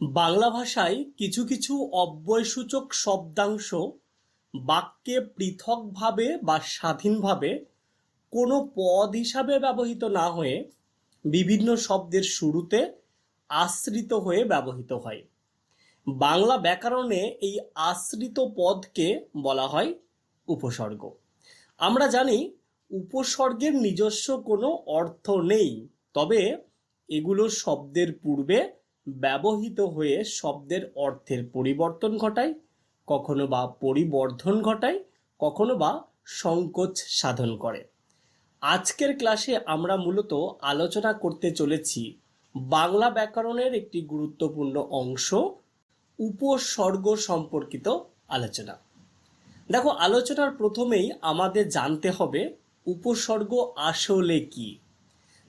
বাংলা ভাষায় কিছু কিছু অব্যয়সূচক শব্দাংশ বাক্যে পৃথকভাবে বা স্বাধীনভাবে কোনো পদ হিসাবে ব্যবহৃত না হয়ে বিভিন্ন শব্দের শুরুতে আশ্রিত হয়ে ব্যবহৃত হয়। বাংলা ব্যাকরণে এই আশ্রিত পদকে বলা হয় উপসর্গ। আমরা জানি উপসর্গের নিজস্ব কোনো অর্থ নেই, তবে এগুলো শব্দের পূর্বে ব্যবহৃত হয়ে শব্দের অর্থের পরিবর্তন ঘটায়, কখনো বা পরিবর্ধন ঘটায়, কখনো বা সংকোচ সাধন করে। আজকের ক্লাসে আমরা মূলত আলোচনা করতে চলেছি বাংলা ব্যাকরণের একটি গুরুত্বপূর্ণ অংশ, উপসর্গ সম্পর্কিত আলোচনা। দেখো, আলোচনার প্রথমেই আমাদের জানতে হবে উপসর্গ আসলে কি।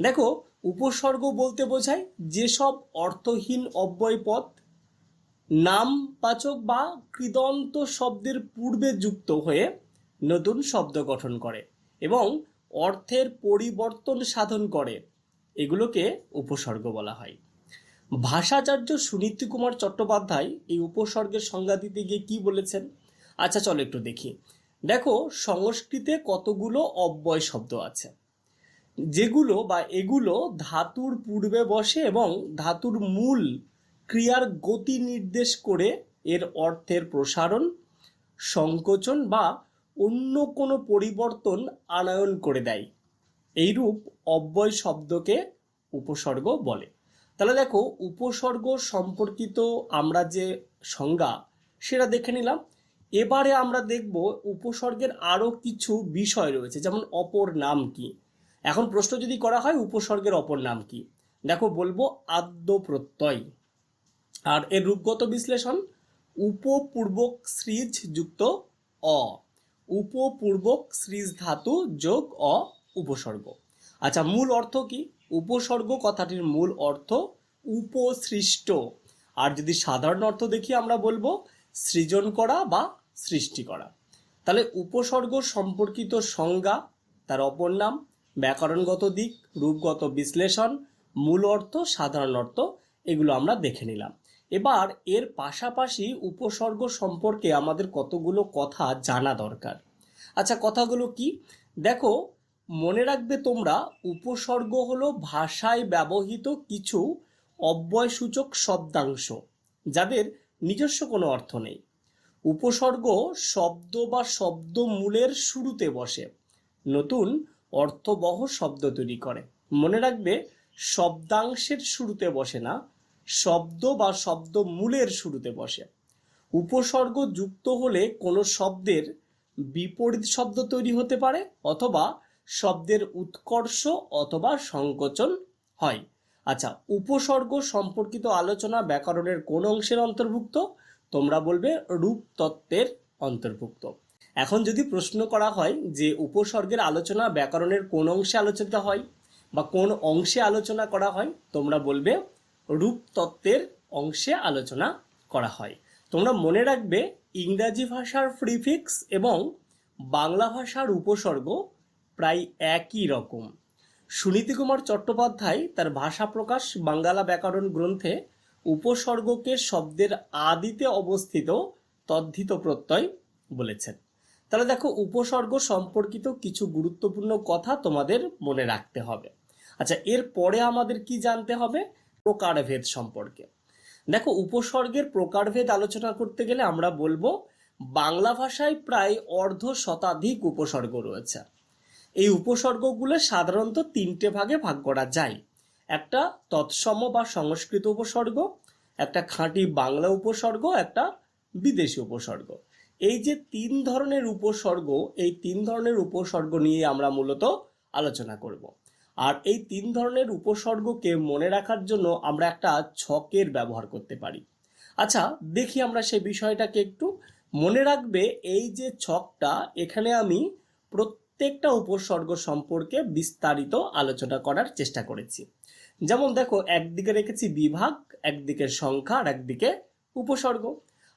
দেখো উপসর্গ বলতে বোঝায় যেসব অর্থহীন অব্যয়পদ নামবাচক বা কৃদন্ত শব্দের পূর্বে যুক্ত হয়ে নতুন শব্দ গঠন করে এবং অর্থের পরিবর্তন সাধন করে। এগুলোকে উপসর্গ বলা হয়। ভাষাচার্য সুনীতি কুমার চট্টোপাধ্যায় এই উপসর্গের সংজ্ঞা দিতে গিয়ে কি বলেছেন? আচ্ছা চলো একটু দেখি। দেখো, সংস্কৃতে কতগুলো অব্যয় শব্দ আছে। যেগুলো বা এগুলো ধাতুর পূর্বে বসে এবং ধাতুর মূল ক্রিয়ার গতি নির্দেশ করে এর অর্থের প্রসারণ, সংকোচন বা অন্য কোনো পরিবর্তন আনয়ন করে দেয়। এইরূপ অব্যয় শব্দকে উপসর্গ বলে। তাহলে দেখো, উপসর্গ সম্পর্কিত আমরা যে সংজ্ঞা, সেটা দেখে নিলাম। এবারে আমরা দেখব উপসর্গের আরও কিছু বিষয় রয়েছে, যেমন অপর নাম কি? এখন প্রশ্ন যদি করা হয়, উপসর্গের অপর নাম কি? দেখো, বলব আদ্য প্রত্যয় আর এর রূপগত বিশ্লেষণ, উপপূর্বক সৃজ যুক্ত অ। উপপূর্বক সৃজ ধাতু যোগ অ, উপসর্গ। আচ্ছা মূল অর্থ কি? উপসর্গ কথাটির মূল অর্থ উপসৃষ্ট। আর যদি সাধারণ অর্থ দেখি, আমরা বলব সৃজন করা বা সৃষ্টি করা। তাহলে উপসর্গ সম্পর্কিত সংজ্ঞা, তার অপর নাম ব্যাকরণগত দিক, রূপগত বিশ্লেষণ, মূল অর্থ, সাধারণ অর্থ, এগুলো আমরা দেখে নিলাম। এবার এর পাশাপাশি উপসর্গ সম্পর্কে আমাদের কতগুলো কথা জানা দরকার। আচ্ছা কথাগুলো কি? দেখো, মনে রাখবে তোমরা, উপসর্গ হলো ভাষায় ব্যবহৃত কিছু অব্যয়সূচক শব্দাংশ, যাদের নিজস্ব কোনো অর্থ নেই। উপসর্গ শব্দ বা শব্দ মূলের শুরুতে বসে। নতুন অর্থবহ শব্দ তৈরি করে। মনে রাখবে, শব্দাংশের শুরুতে বসে না, শব্দ বা শব্দ মূলের শুরুতে বসে। উপসর্গ যুক্ত হলে কোনো শব্দের বিপরীত শব্দ তৈরি হতে পারে অথবা শব্দের উৎকর্ষ অথবা সংকোচন হয়। আচ্ছা উপসর্গ সম্পর্কিত আলোচনা ব্যাকরণের কোন অংশের অন্তর্ভুক্ত? তোমরা বলবে রূপ তত্ত্বের অন্তর্ভুক্ত। এখন যদি প্রশ্ন করা হয় যে উপসর্গের আলোচনা ব্যাকরণের কোন অংশে আলোচিত হয় বা কোন অংশে আলোচনা করা হয়, তোমরা বলবে রূপ তত্ত্বের অংশে আলোচনা করা হয়। তোমরা মনে রাখবে ইংরাজি ভাষার প্রিফিক্স এবং বাংলা ভাষার উপসর্গ প্রায় একই রকম। সুনীতি কুমার চট্টোপাধ্যায় তার ভাষা প্রকাশ বাঙ্গালা ব্যাকরণ গ্রন্থে উপসর্গকে শব্দের আদিতে অবস্থিত তদ্ধিত প্রত্যয় বলেছেন। তাহলে দেখো উপসর্গ সম্পর্কিত কিছু গুরুত্বপূর্ণ কথা তোমাদের মনে রাখতে হবে। আচ্ছা এর পরে আমাদের কি জানতে হবে? প্রকারভেদ সম্পর্কে। দেখো, উপসর্গের প্রকারভেদ আলোচনা করতে গেলে আমরা বলব, বাংলা ভাষায় প্রায় অর্ধ শতাধিক উপসর্গ রয়েছে। এই উপসর্গগুলো সাধারণত তিনটে ভাগে ভাগ করা যায়। একটা তৎসম বা সংস্কৃত উপসর্গ, একটা খাঁটি বাংলা উপসর্গ, একটা বিদেশি উপসর্গ। এই যে তিন ধরনের উপসর্গ, এই তিন ধরনের উপসর্গ নিয়ে আমরা মূলত আলোচনা করব। আর এই তিন ধরনের উপসর্গকে মনে রাখার জন্য আমরা একটা ছকের ব্যবহার করতে পারি। আচ্ছা দেখি আমরা সেই বিষয়টাকে একটু। মনে রাখবে, এই যে ছকটা, এখানে আমি প্রত্যেকটা উপসর্গ সম্পর্কে বিস্তারিত আলোচনা করার চেষ্টা করেছি। যেমন দেখো, একদিকে রেখেছি বিভাগ, একদিকে সংখ্যা, আর একদিকে উপসর্গ।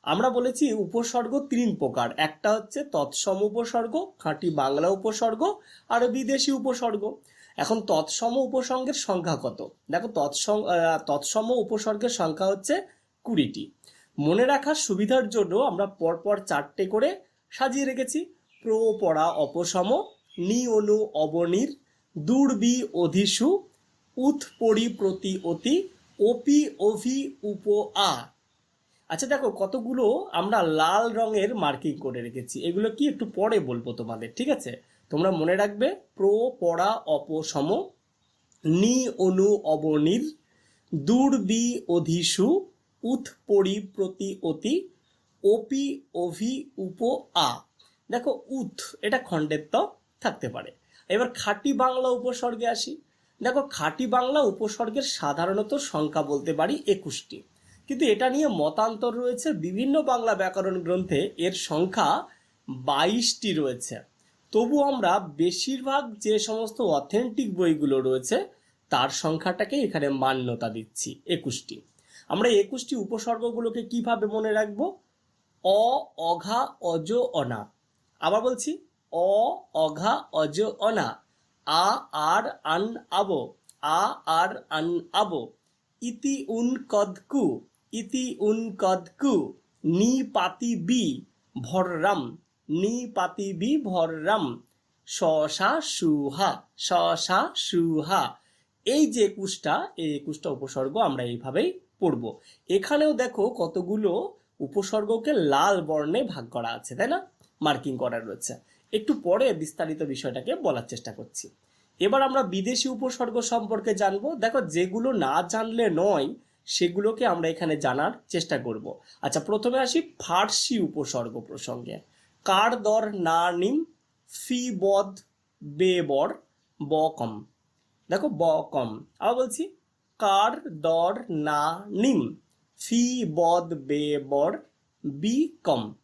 আমরা বলেছি উপসর্গ তিন প্রকার। একটা হচ্ছে তৎসম উপসর্গ, খাঁটি বাংলা উপসর্গ, আর বিদেশি উপসর্গ। এখন তৎসম উপসর্গের সংখ্যা কত? দেখো তৎসম তৎসম উপসর্গের সংখ্যা হচ্ছে কুড়িটি। মনে রাখার সুবিধার জন্য আমরা পরপর চারটে করে সাজিয়ে রেখেছি। প্র, পড়া, অপসম, নি, অনু, অবনির দুর্বি অধিসু, উৎ, পরি, প্রতি, অতি ওপি অভি, উপ, আ। আচ্ছা দেখো কতগুলো আমরা লাল রঙের মার্কিং করে রেখেছি। এগুলো কি একটু পরে বলব তোমাদের, ঠিক আছে? তোমরা মনে রাখবে, প্র, পড়া অপসম নি, অনু, অবনির দুর্বি অধিসু, উৎ, পরি, প্রতি, অতি, ওপি, অভি, উপ, আ। দেখো, উৎ, এটা খণ্ডের ত থাকতে পারে। এবার খাঁটি বাংলা উপসর্গে আসি। দেখো, খাঁটি বাংলা উপসর্গের সাধারণত সংখ্যা বলতে পারি একুশটি। কিন্তু এটা নিয়ে মতান্তর রয়েছে বিভিন্ন বাংলা ব্যাকরণ গ্রন্থে। এর সংখ্যা বাইশটি রয়েছে। তবু আমরা বেশিরভাগ যে সমস্ত অথেন্টিক বইগুলো রয়েছে, তার সংখ্যাটাকে এখানে মান্যতা দিচ্ছি, একুশটি। আমরা একুশটি উপসর্গগুলোকে কীভাবে মনে রাখব? অ, অঘা, অজ, অনা। আবার বলছি, অ, অঘা, অজ, অনা। আ, আর, আন, আব। আ, আর, আন, আবো। ইতি, উন কদকু ইতি উন কদকু, নি পাতি বি ভররাম, নি পাতি বি ভররাম, শশা সুহা শশা সুহা। এই যে একুশটা এই একুশটা উপসর্গ আমরা এইভাবেই পড়ব। এখানেও দেখো কতগুলো উপসর্গকে লাল বর্ণে ভাগ করা আছে, তাই না? মার্কিং করা রয়েছে। একটু পরে বিস্তারিত বিষয়টাকে বলার চেষ্টা করছি। এবার আমরা বিদেশি উপসর্গ সম্পর্কে জানব। দেখো যেগুলো না জানলে নয় সেগুলোকে আমরা এখানে জানার চেষ্টা করব। আচ্ছা প্রথমে আসি ফার্সি উপসর্গ প্রসঙ্গে। কার দর না নিম, ফি বদ বে বর, ব কম। দেখো, ব কম। আবার বলছি, কার দর না নিম, ফি বদ বে বর, বি কম।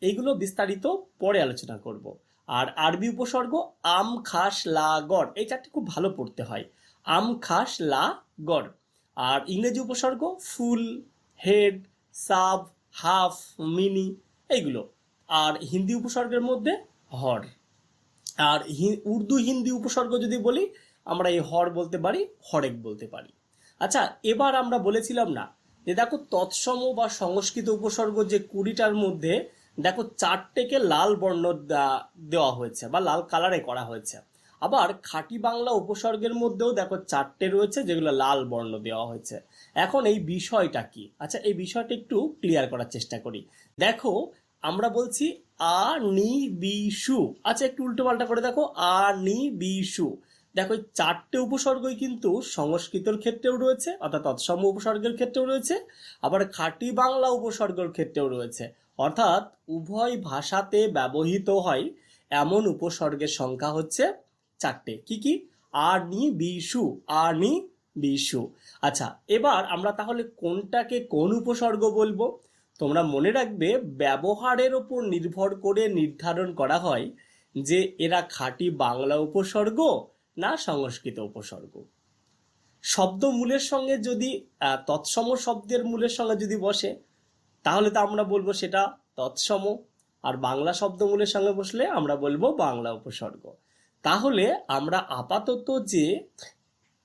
এইগুলো বিস্তারিত পরে আলোচনা করব। আর আরবি উপসর্গ, আম খাস লা গড়। এই চারটি খুব ভালো পড়তে হয়। আম খাস লা গড়। আর ইংরেজি উপসর্গ full, head, sub, half, mini এইগুলো। আর হিন্দি উপসর্গের মধ্যে হর। আর উর্দু হিন্দি উপসর্গ যদি বলি, আমরা এই হর বলতে পারি, হরেক বলতে পারি। আচ্ছা এবার আমরা বলেছিলাম না যে দেখো তৎসম বা সংস্কৃত উপসর্গ যে কুড়িটার মধ্যে, দেখো চারটেকে লাল বর্ণ দেওয়া হয়েছে বা লাল কালারে করা হয়েছে। আবার খাঁটি বাংলা উপসর্গের মধ্যেও দেখো চারটে রয়েছে যেগুলো লাল বর্ণ দেওয়া হয়েছে। এখন এই বিষয়টা কি? আচ্ছা এই বিষয়টা একটু ক্লিয়ার করার চেষ্টা করি। দেখো, আমরা বলছি আ, নি, বি, সু। আচ্ছা একটু উল্টো পাল্টা করে দেখো। আ, নি, বি, সু। দেখো, এই চারটে উপসর্গই কিন্তু সংস্কৃতর ক্ষেত্রেও রয়েছে, অর্থাৎ তৎসম উপসর্গের ক্ষেত্রেও রয়েছে, আবার খাঁটি বাংলা উপসর্গের ক্ষেত্রেও রয়েছে। অর্থাৎ উভয় ভাষাতে ব্যবহৃত হয় এমন উপসর্গের সংখ্যা হচ্ছে চারটে। কি কি? আর নি বিশু, আর নি বিশু। আচ্ছা এবার আমরা তাহলে কোনটাকে কোন উপসর্গ বলব? তোমরা মনে রাখবে, ব্যবহারের ওপর নির্ভর করে নির্ধারণ করা হয় যে এরা খাঁটি বাংলা উপসর্গ না সংস্কৃত উপসর্গ। শব্দ মূলের সঙ্গে যদি তৎসম শব্দের মূলের সঙ্গে যদি বসে, তাহলে তো আমরা বলব সেটা তৎসম। আর বাংলা শব্দমূলের সঙ্গে বসলে আমরা বলব বাংলা উপসর্গ। তাহলে আমরা আপাতত যে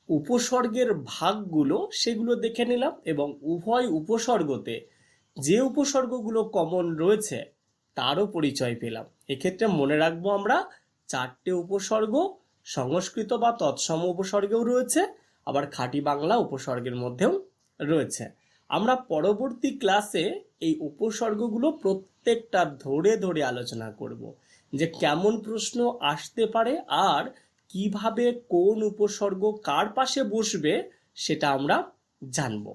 উপসর্গের ভাগগুলো সেগুলো দেখে নিলাম এবং উভয় উপসর্গতে যে উপসর্গগুলো কমন রয়েছে তারও পরিচয় পেলাম। এক্ষেত্রে মনে রাখব আমরা চারটে উপসর্গ, সংস্কৃত বা তৎসম উপসর্গেও রয়েছে, আবার খাঁটি বাংলা উপসর্গের মধ্যেও রয়েছে। আমরা পরবর্তী ক্লাসে এই উপসর্গগুলো প্রত্যেকটা ধরে ধরে আলোচনা করব। যে কেমন প্রশ্ন আসতে পারে আর কীভাবে কোন উপসর্গ কার পাশে বসবে সেটা আমরা জানব।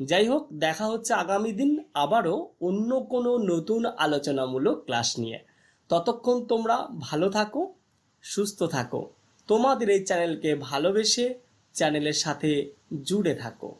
যাই হোক, দেখা হচ্ছে আগামী দিন আবারও অন্য কোনো নতুন আলোচনামূলক ক্লাস নিয়ে। ততক্ষণ তোমরা ভালো থাকো, সুস্থ থাকো। তোমাদের এই চ্যানেলকে ভালোবেসে চ্যানেলের সাথে জুড়ে থাকো।